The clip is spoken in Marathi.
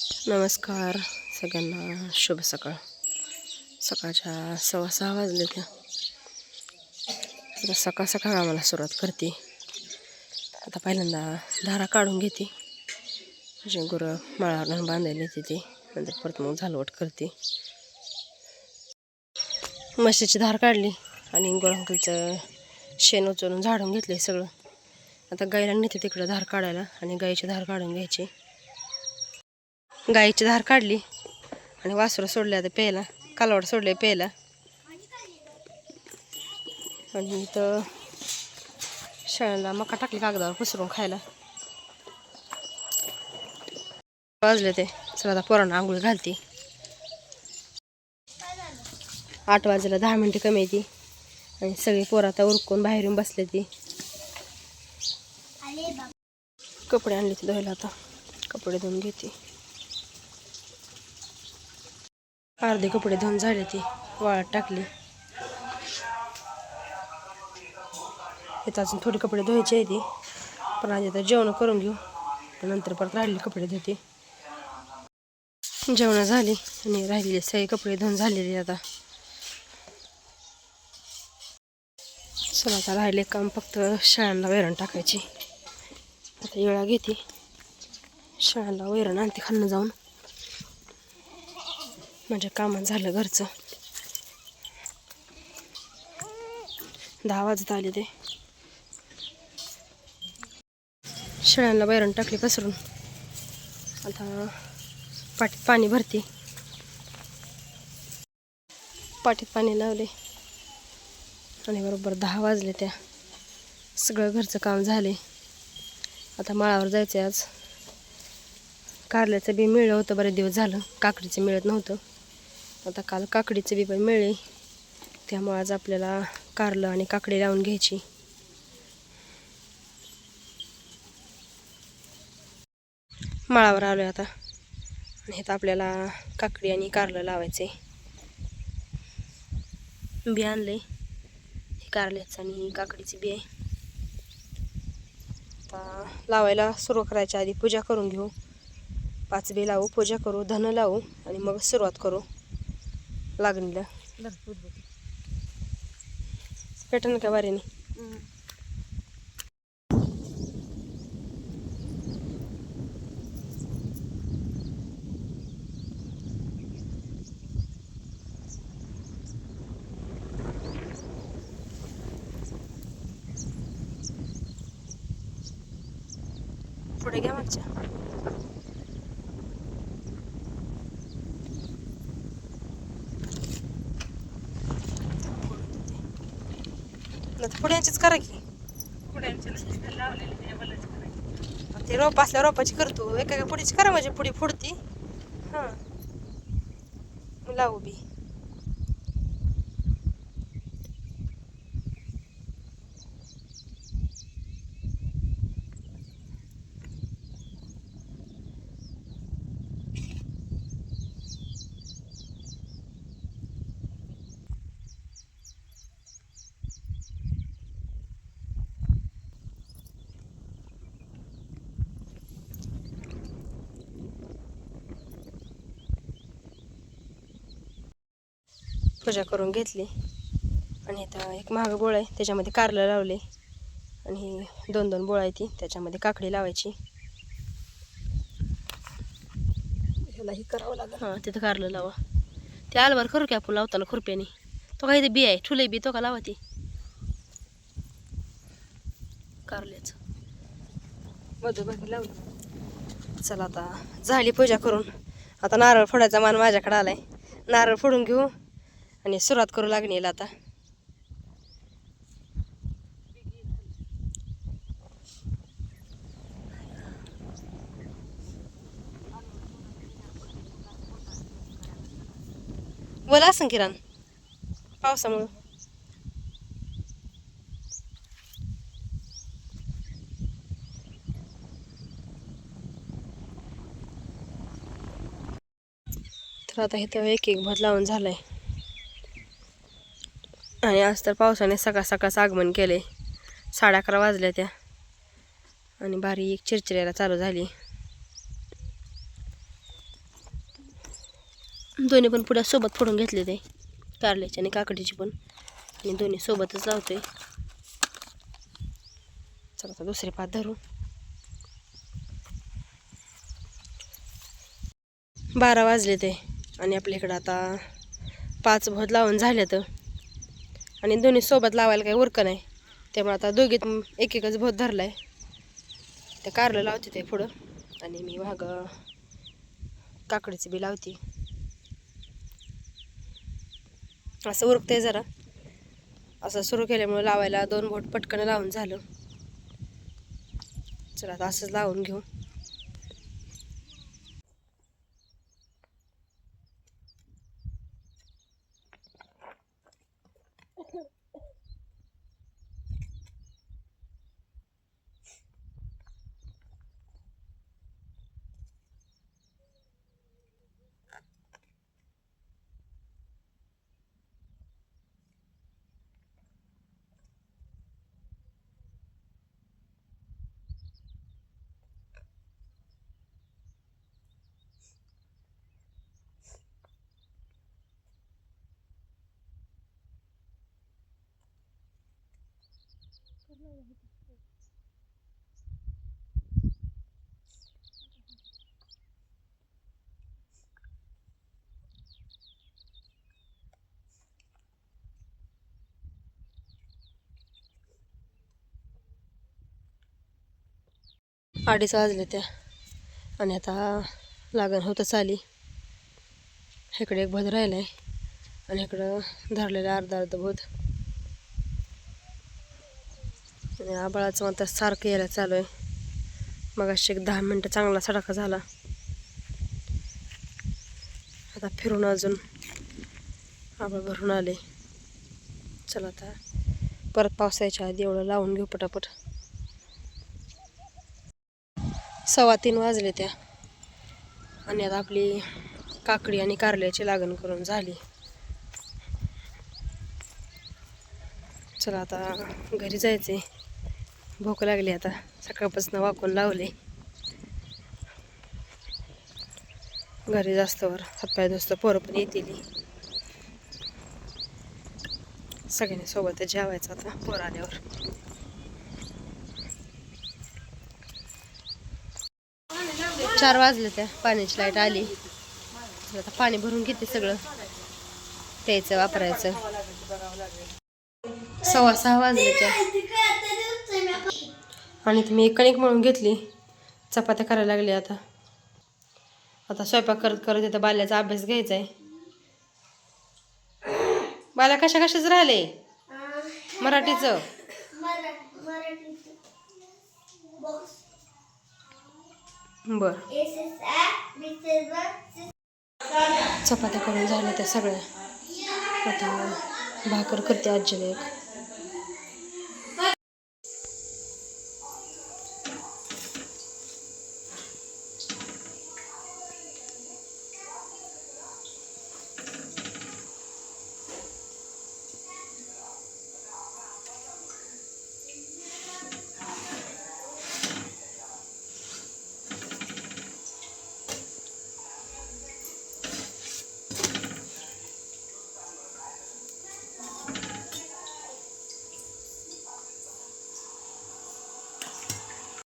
नमस्कार सगळ्यांना शुभ सकाळ. सकाळच्या सव्वा सहा वाजले त्या सकाळ सकाळ आम्हाला सुरुवात करते. आता पहिल्यांदा धारा काढून घेते. म्हणजे गुरं माळावर बांधायला येते ते. नंतर परत मग झालवट करते. म्हशीची धार काढली आणि गुरांकलचं शेण उचलून झाडून घेतले सगळं. आता गाईला नेते तिकडं धार काढायला आणि गायीची धार काढून घ्यायची. गाईची धार काढली आणि वासरं सोडले आता प्यायला कालवड सोडले प्यायला. आणि इथं शेळ्याला मका टाकली कागदावर पसरून खायला. वाजले ते. चला आता पोरांना आंघोळी घालते. आठ वाजेला दहा मिनटं कमी येते आणि सगळी पोरं आता उरकून बाहेर येऊन बसले ती. कपडे आणले ते धुवायला आता. कपडे धुवून घेते. अर्धे कपडे धुवून झाले ती. वाळत टाकली. इथं अजून थोडे कपडे धुवायचे आहे ती. पण आधी आता जेवण करून घेऊ. नंतर परत राहिलेले कपडे धुते. जेवणं झाली आणि राहिलेले सगळे कपडे धुवून झालेले आता. चला आता राहिले काम फक्त शाळांना वैरण टाकायची. आता येळा घेते. शाळांना वैरण आणते खाल्लं जाऊन. म्हणजे कामं झालं घरचं. दहा वाजत आले ते. शेळ्यांना बैरण टाकली पसरून. आता पाठीत पाणी भरते. पाठीत पाणी लावले. आणि बरोबर दहा वाजले त्या. सगळं घरचं काम झाले. आता माळावर जायचं आहे आज. कारल्याचं बी मिळलं होतं बरेच दिवस झालं. काकडीचं मिळत नव्हतं. आता काल काकडीचं बी पण मिळले. त्यामुळे आज आपल्याला कारलं आणि काकडी लावून घ्यायची. माळावर आलो आता. आणि तर आपल्याला काकडी आणि कारलं लावायचे बी आणले हे कारल्याचं आणि काकडीची बी आहे. आता लावायला सुरू करायच्या आधी पूजा करून घेऊ. पाच बी लावू पूजा करू धन लावू आणि मग सुरुवात करू. लागणीला पेटन का वारीने पुढ्यांचीच करा की. ते रोप असल्या रोपाची करतो एका एका पुढीची करा म्हणजे पुढी फुडती हां. लावू बी. पूजा करून घेतली. आणि आता एक महाग बोळ आहे त्याच्यामध्ये कारलं लावले. आणि दोन दोन बोळ आहे ती त्याच्यामध्ये काकडी लावायची. ह्यालाही करावं लागेल. हां तिथं कारलं लावा. ते आलवार करू की आपण लावताना खुरप्याने. तो काही ते बी आहे ठुले बी तो का लावा ती? कारल्याचं. मधुबाकी लावलं चला आता झाली पूजा करून. आता नारळ फोडायचा मान माझ्याकडे आलाय. नारळ फोडून घेऊ. आणि सुरुवात करू लागणीला आता. बोला असं किराण. पावसामुळं. तर आता इथं एक एक भर लावून झालंय. आणि आज तर पावसाने सकाळ सकाळचं आगमन केले साडे अकरा वाजल्या त्या. आणि बारीक चिरचिरायला चालू झाली. दोन्ही पण पुढ्या सोबत फोडून घेतले ते. कारल्याची आणि काकडीची पण. आणि दोन्ही सोबतच लावते चला आता दुसरे पात धरू. बारा वाजले ते. आणि आपल्या इकडं आता पाच भोत लावून झाले तर आणि दोन्ही सोबत लावायला काही उरकं नाही. त्यामुळे आता दोघीत एक एकच भोत धरला आहे त्या कारलं लावते ते पुढं. आणि मी वाघ काकडीचं बी लावते. असं उरकते जरा. असं सुरू केल्यामुळे लावायला दोन बोट पटकन लावून झालं. चला आता असंच लावून घेऊ. अडीच वाजले त्या. आणि आता लागण होतं आली इकडे एक भद राहिला आहे आणि इकडं धरलेलं अर्धा अर्ध आणि आबाळाचं म्हणतात सारखं यायला चालू आहे. मग एक दहा मिनटं चांगला सडाखा झाला. आता फिरून अजून. आबाळ भरून आले. चला आता परत पावसाच्या आधी एवढं लावून घेऊ पटापट. सव्वा तीन वाजले त्या. आणि आता आपली काकडी आणि कारल्याची लागण करून झाली. चला आता घरी जायचे भूक लागली आता. सकाळपासून वाकून लावले. घरी जास्तवर हातपाय दोस्त पोरं पण येतील. सगळ्यांनी सोबत जेवायचं आता पोर आल्यावर. चार वाजले त्या पाण्याची लाइट आली. आता पाणी भरून घेते सगळं. प्यायचं वापरायचं. सव्वा सहा वाजले त्या. आणि ती मी कणिक म्हणून घेतली. चपात्या करायला लागली आता. आता स्वयंपाक करत करत इथं बाल्याचा अभ्यास घ्यायचा आहे. बाल्या कशा कशाच राहिले? मराठीचं. बर. चपात्या करून झाल्या त्या सगळ्या. आता भाकर करते आजीला एक.